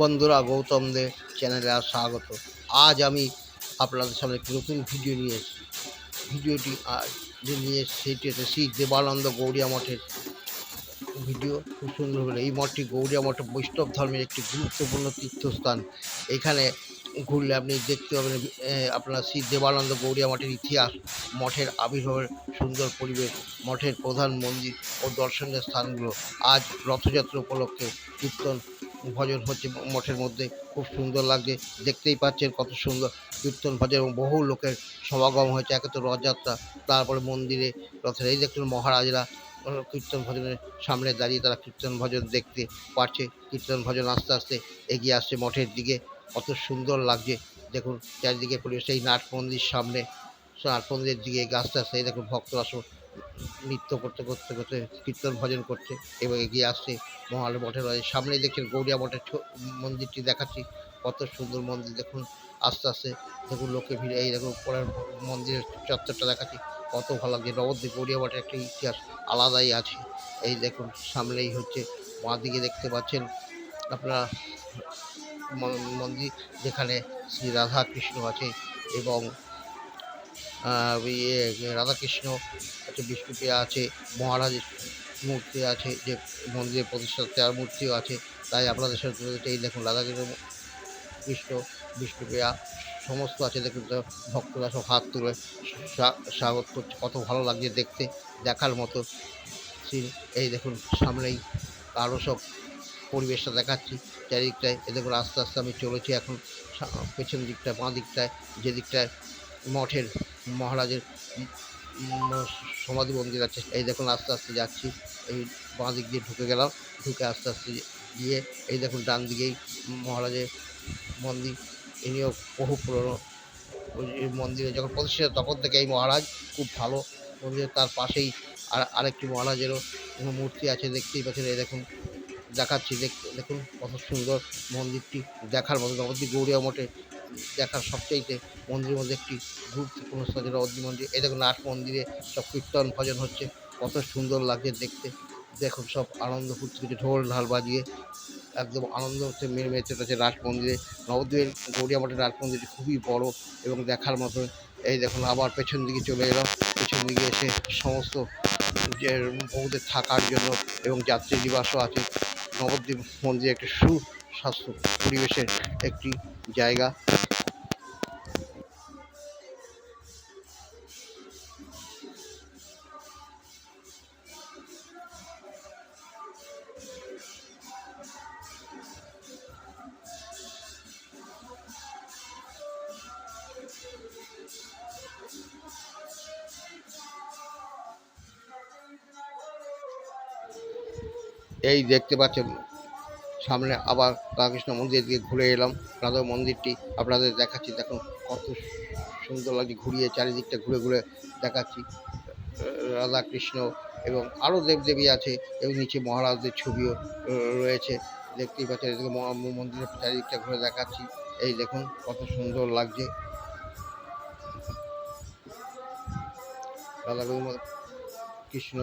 বন্ধুরা গৌতম দে চ্যানেলে আর স্বাগত। আজ আমি আপনাদের সামনে একটি নতুন ভিডিও নিয়ে এসেছি। ভিডিওটি নিয়ে সেটি হচ্ছে শ্রী দেবানন্দ গৌড়িয়া মঠের ভিডিও খুব সুন্দর হলো। এই মঠটি গৌড়িয়া মঠ বৈষ্ণব ধর্মের একটি গুরুত্বপূর্ণ তীর্থস্থান। এখানে ঘুরলে আপনি দেখতে পাবেন আপনার শ্রী দেবানন্দ গৌড়িয়া মঠের ইতিহাস, মঠের আবির্ভাবের সুন্দর পরিবেশ, মঠের প্রধান মন্দির ও দর্শনীয় স্থানগুলো। আজ রথযাত্রা উপলক্ষে কীর্তন ভজন হচ্ছে মঠের মধ্যে। খুব সুন্দর লাগছে। দেখতেই পাচ্ছেন কত সুন্দর কীর্তন ভজন এবং বহু লোকের সমাগম হয়েছে একে তো রথযাত্রা, তারপরে মন্দিরে রথের। এই দেখুন মহারাজরা কীর্তন ভজনের সামনে দাঁড়িয়ে তারা কীর্তন ভজন দেখতে পারছে। কীর্তন ভজন আস্তে আস্তে এগিয়ে আসছে মঠের দিকে। কত সুন্দর লাগছে। দেখুন চারিদিকে পরিবেশ। এই নাট মন্দির সামনে, নাট মন্দিরের দিকে আস্তে আস্তে এই দেখুন ভক্তরা নৃত্য করতে করতে করতে, কীর্তন ভজন করছে এবং এগিয়ে আসছে মহাল মঠের সামনেই দেখছেন গৌরিয়া মঠের মন্দিরটি দেখাচ্ছি। কত সুন্দর মন্দির, দেখুন, আস্তে আস্তে, দেখুন লোকে ভিড়ে, এই দেখুন পরের মন্দিরের চত্বরটা দেখাচ্ছি। কত ভালো লাগছে। নবদ্বীপ গৌরিয়া মঠের একটা ইতিহাস আলাদাই আছে। এই দেখুন, সামনেই হচ্ছে বাঁ দিকে দেখতে পাচ্ছেন আপনারা মন্দির যেখানে শ্রী রাধা কৃষ্ণ আছে এবং রাধাকৃষ্ণ আছে বিষ্ণুপ্রিয়া আছে, মহারাজের মূর্তি আছে, যে মন্দিরের প্রতিষ্ঠা, তার মূর্তিও আছে, তাই আপনাদের সাথে এই দেখুন, রাধাকৃষ্ণ, কৃষ্ণ, বিষ্ণুপ্রিয়া, সমস্ত আছে, দেখুন ভক্তরা সব হাত তুলে স্বাগত করছে, কত ভালো লাগছে দেখতে, দেখার মতো এই দেখুন, সামনেই আরও সব পরিবেশটা দেখাচ্ছি, চারিদিকটায় এ দেখুন, আস্তে আস্তে আমি চলেছি এখন পেছন দিকটায়, বাঁ দিকটায়, যে দিকটায় মঠের মহারাজের সমাধি মন্দির আছে। এই দেখুন, আস্তে আস্তে যাচ্ছি। এই বাঁ দিক দিয়ে ঢুকে গেলাম। ঢুকে আস্তে আস্তে গিয়ে এই দেখুন, ডান দিকেই মহারাজের মন্দির। ইনিও বহু পুরনো। ওই মন্দিরে যখন প্রতিষ্ঠিত, তখন থেকে এই মহারাজ খুব ভালো মন্দিরের তার পাশেই আর আরেকটি মহারাজেরও কোনো মূর্তি আছে, দেখতেই পাচ্ছেন। এই দেখুন, দেখাচ্ছি। দেখুন, কত সুন্দর মন্দিরটি দেখার মতো। নবদ্বীপ গৌরিয়া মঠে দেখার সবচাইতে মন্দিরের মধ্যে একটি গুরুত্বপূর্ণ স্থান যেটা নবদ্বীপ মন্দির। এই দেখুন নাট মন্দিরে সব কীর্তন ভজন হচ্ছে। কত সুন্দর লাগছে দেখতে। দেখুন, সব আনন্দ করছে ঢোল, ঢাল বাজিয়ে একদম আনন্দ হচ্ছে মেরে মেরে চলেছে রাস মন্দিরে। নবদ্বীপের গৌরিয়া মঠের রাস মন্দিরটি খুবই বড় এবং দেখার মতো। এই দেখুন, আবার পেছন দিকে চলে এলাম। পেছন দিকে এসে সমস্ত যে বহুদের থাকার জন্য এবং যাত্রী নিবাসও আছে। নবদ্বীপ মন্দিরে একটি সুস্বাস্থ্য পরিবেশের একটি জায়গা এই দেখতে পাচ্ছেন। সামনে আবার রাধাকৃষ্ণ মন্দিরের দিকে ঘুরে এলাম। রাধা মন্দিরটি আপনাদের দেখাচ্ছি। দেখুন, কত সুন্দর লাগছে ঘুরিয়ে, চারিদিকটা ঘুরে ঘুরে দেখাচ্ছি। রাধা কৃষ্ণ এবং আরও দেবদেবী আছে এবং নিচে মহারাজদের ছবিও রয়েছে। দেখতেই পাচ্ছেন, এদিকে মন্দিরের চারিদিকটা ঘুরে দেখাচ্ছি। এই দেখুন, কত সুন্দর লাগছে। রাধা কৃষ্ণ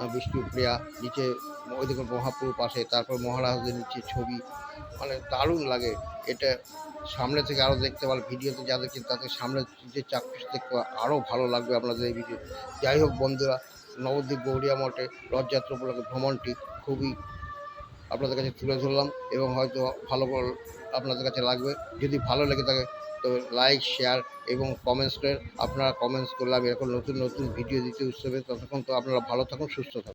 আহ, বিষ্ণুপ্রিয়া নিচে ওই দেখুন মহাপুর পাশে তারপর মহারাজদের নিচে ছবি। মানে দারুণ লাগে। এটা সামনে থেকে আরও দেখতে পারলে ভিডিওতে যা দেখছেন তাতে সামনে যে চাক্ষুষ দেখতে পাওয়া আরও ভালো লাগবে আপনাদের এই ভিডিও। যাই হোক বন্ধুরা নবদ্বীপ গৌরিয়া মঠে রথযাত্রা উপলক্ষে ভ্রমণটি খুবই আপনাদের কাছে তুলে ধরলাম এবং হয়তো ভালো আপনাদের কাছে লাগবে। যদি ভালো লেগে থাকে তো লাইক শেয়ার এবং কমেন্টস করে আপনারা কমেন্টস করলাম। এরকম নতুন নতুন ভিডিও দিতে উৎসবে। ততক্ষণ তো আপনারা ভালো থাকুন, সুস্থ থাকুন।